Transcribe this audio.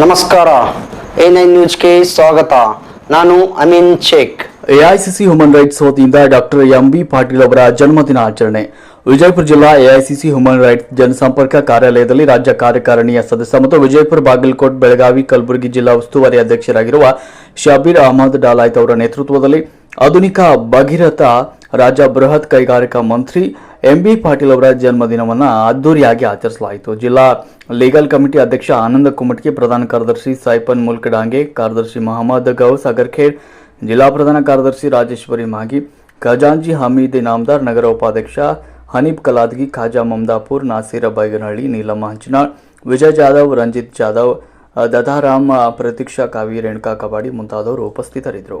ನಮಸ್ಕಾರ. A nine ನ್ಯೂಸ್ಗೆ ಸ್ವಾಗತ. ನಾನು Ameen Shaikh. AICC human rights ವತಿಯಿಂದ ಡಾಕ್ಟರ್ ಎಂ ಬಿ ಪಾಟೀಲ್ ಅವರ ಜನ್ಮದಿನ ಆಚರಣೆ. ವಿಜಯಪುರ ಜಿಲ್ಲಾ ಎಐಸಿಸಿ ಹ್ಯೂಮನ್ ರೈಟ್ಸ್ ಜನಸಂಪರ್ಕ ಕಾರ್ಯಾಲಯದಲ್ಲಿ ರಾಜ್ಯ ಕಾರ್ಯಕಾರಿಣಿಯ ಸದಸ್ಯ ಮತ್ತು ವಿಜಯಪುರ ಬಾಗಲಕೋಟ್ ಬೆಳಗಾವಿ ಕಲಬುರಗಿ ಜಿಲ್ಲಾ ಉಸ್ತುವಾರಿ ಅಧ್ಯಕ್ಷರಾಗಿರುವ ಶಬೀರ್ ಅಹಮದ್ ಡಾಲಾಯ್ತ್ ಅವರ ನೇತೃತ್ವದಲ್ಲಿ ಆಧುನಿಕ ಭಗೀರಥ ರಾಜ್ಯ ಬೃಹತ್ ಕೈಗಾರಿಕಾ ಮಂತ್ರಿ ಎಂಬಿ ಪಾಟೀಲ್ ಅವರ ಜನ್ಮದಿನವನ್ನು ಅದ್ದೂರಿಯಾಗಿ ಆಚರಿಸಲಾಯಿತು. ಜಿಲ್ಲಾ ಲೀಗಲ್ ಕಮಿಟಿ ಅಧ್ಯಕ್ಷ ಆನಂದ ಕುಮಟ್ಗೆ ಪ್ರಧಾನ ಕಾರ್ಯದರ್ಶಿ ಸೈಪನ್ ಮುಲ್ಕಡಾಂಗೆ, ಕಾರ್ಯದರ್ಶಿ ಮಹಮ್ಮದ್ ಗೌಸ್ ಅಗರ್ಖೇಡ್, ಜಿಲ್ಲಾ ಪ್ರಧಾನ ಕಾರ್ಯದರ್ಶಿ ರಾಜೇಶ್ವರಿ ಮಾಗಿ ಖಜಾಂಜಿ ಹಮೀದ್ ಇನಾಮದಾರ್ ನಗರ ಉಪಾಧ್ಯಕ್ಷ ಹನೀಬ್ ಕಲಾದ್ಗಿ, ಖಾಜಾ ಮಮದಾಪುರ್, ನಾಸೀರ ಬೈಗನಹಳ್ಳಿ, ನೀಲಮ್ಮ ಹಂಚನಾಳ್, ವಿಜಯ್ ಜಾಧವ್, ರಂಜಿತ್ ಜಾಧವ್ ದದಾರಾಮ್ ಪ್ರತೀಕ್ಷಾ ಕಾವಿ ರೇಣುಕಾ ಕಬಾಡಿ ಮುಂತಾದವರು ಉಪಸ್ಥಿತರಿದ್ದರು.